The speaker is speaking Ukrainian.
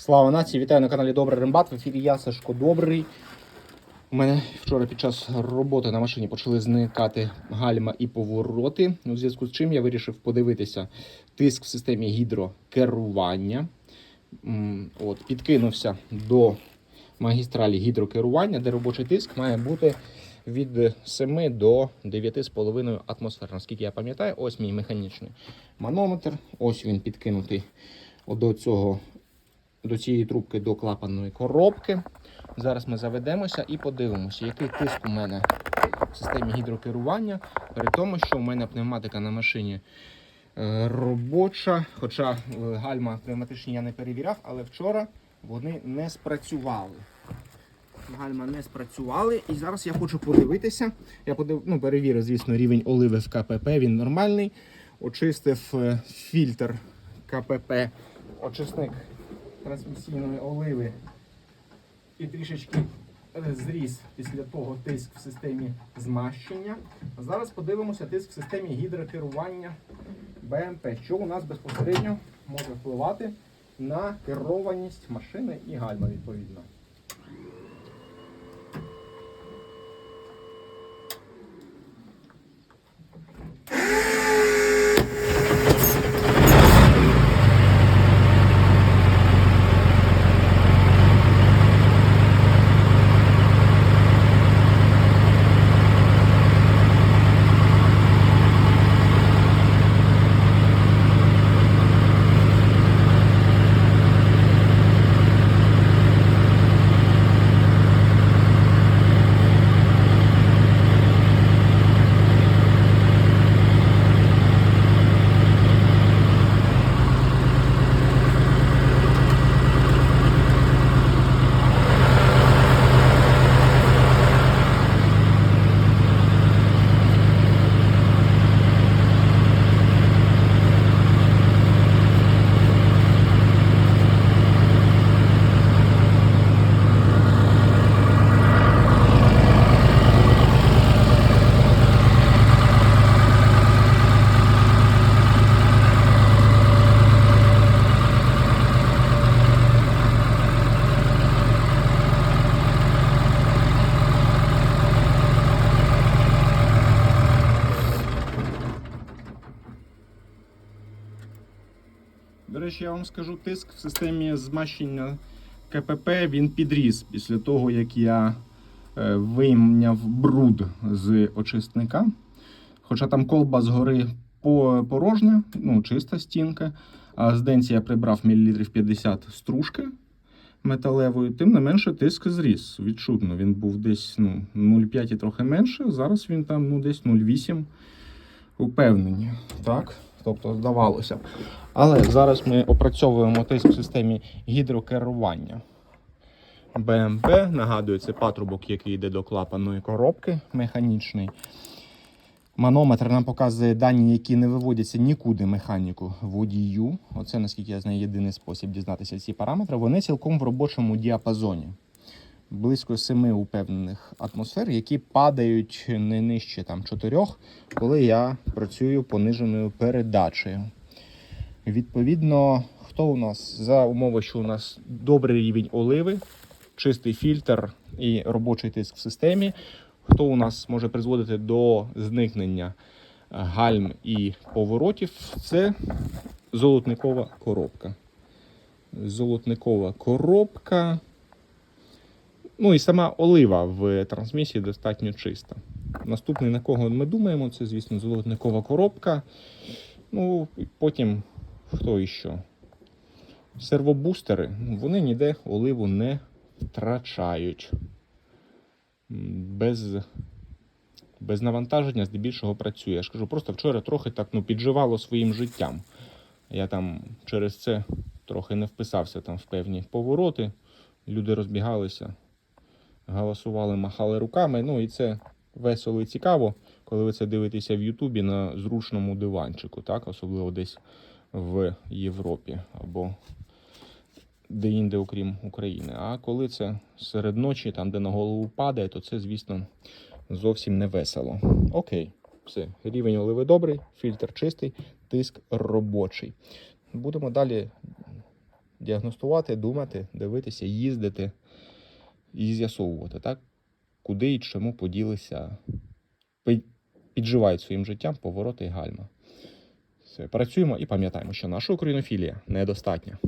Слава нації! Вітаю на каналі Добрий Рембат. В ефірі я Сашко Добрий. У мене вчора під час роботи на машині почали зникати гальма і повороти. У зв'язку з чим я вирішив подивитися тиск в системі гідрокерування. От, підкинувся до магістралі гідрокерування, де робочий тиск має бути від 7 до 9,5 атмосфер. Наскільки я пам'ятаю, ось мій механічний манометр. Ось він підкинутий до цього до цієї трубки до клапанної коробки. Зараз ми заведемося і подивимося, який тиск у мене в системі гідрокерування. При тому, що у мене пневматика на машині е, робоча, хоча е, гальма пневматичні я не перевіряв, але вчора вони не спрацювали. Гальма не спрацювали. І зараз я хочу подивитися. Я подив... ну, перевірив, звісно, рівень оливи в КПП, він нормальний. Очистив е, фільтр КПП, очисник трансмісійної оливи і трішечки е, зріс після того тиск в системі змащення. Зараз подивимося тиск в системі гідрокерування БМП, що у нас безпосередньо може впливати на керованість машини і гальма відповідно. Речі, я вам скажу, тиск в системі змащення КПП він підріс після того, як я е, вийняв бруд з очисника. Хоча там колба згори по- порожня, ну, чиста стінка, а з денці я прибрав мілілітрів 50 стружки металевої, тим не менше тиск зріс. Відчутно. Він був десь ну, 0,5 і трохи менше. Зараз він там ну, десь 0,8 упевнені. Так? Тобто здавалося. Але зараз ми опрацьовуємо тиск в системі гідрокерування. БМП, нагадую, це патрубок, який йде до клапаної коробки механічний. Манометр нам показує дані, які не виводяться нікуди механіку водію. Оце, наскільки я знаю, єдиний спосіб дізнатися ці параметри. Вони цілком в робочому діапазоні. Близько 7 упевнених атмосфер, які падають не нижче там, 4, коли я працюю пониженою передачею. Відповідно, хто у нас за умови, що у нас добрий рівень оливи, чистий фільтр і робочий тиск в системі, хто у нас може призводити до зникнення гальм і поворотів, це золотникова коробка. Золотникова коробка. Ну і сама олива в трансмісії достатньо чиста. Наступний, на кого ми думаємо, це, звісно, золотникова коробка. Ну, і потім хто іще? Сервобустери, вони ніде оливу не втрачають. Без, без навантаження здебільшого працює. Я ж кажу, просто вчора трохи так ну, підживало своїм життям. Я там через це трохи не вписався там в певні повороти. Люди розбігалися, галасували, махали руками. Ну і це весело і цікаво, коли ви це дивитеся в Ютубі на зручному диванчику, так? особливо десь в Європі або де-інде, окрім України. А коли це серед ночі, там, де на голову падає, то це, звісно, зовсім не весело. Окей, все. Рівень оливи добрий, фільтр чистий, тиск робочий. Будемо далі діагностувати, думати, дивитися, їздити і з'ясовувати, так? куди і чому поділися, підживають своїм життям повороти і гальма. Все, працюємо і пам'ятаємо, що наша українофілія недостатня.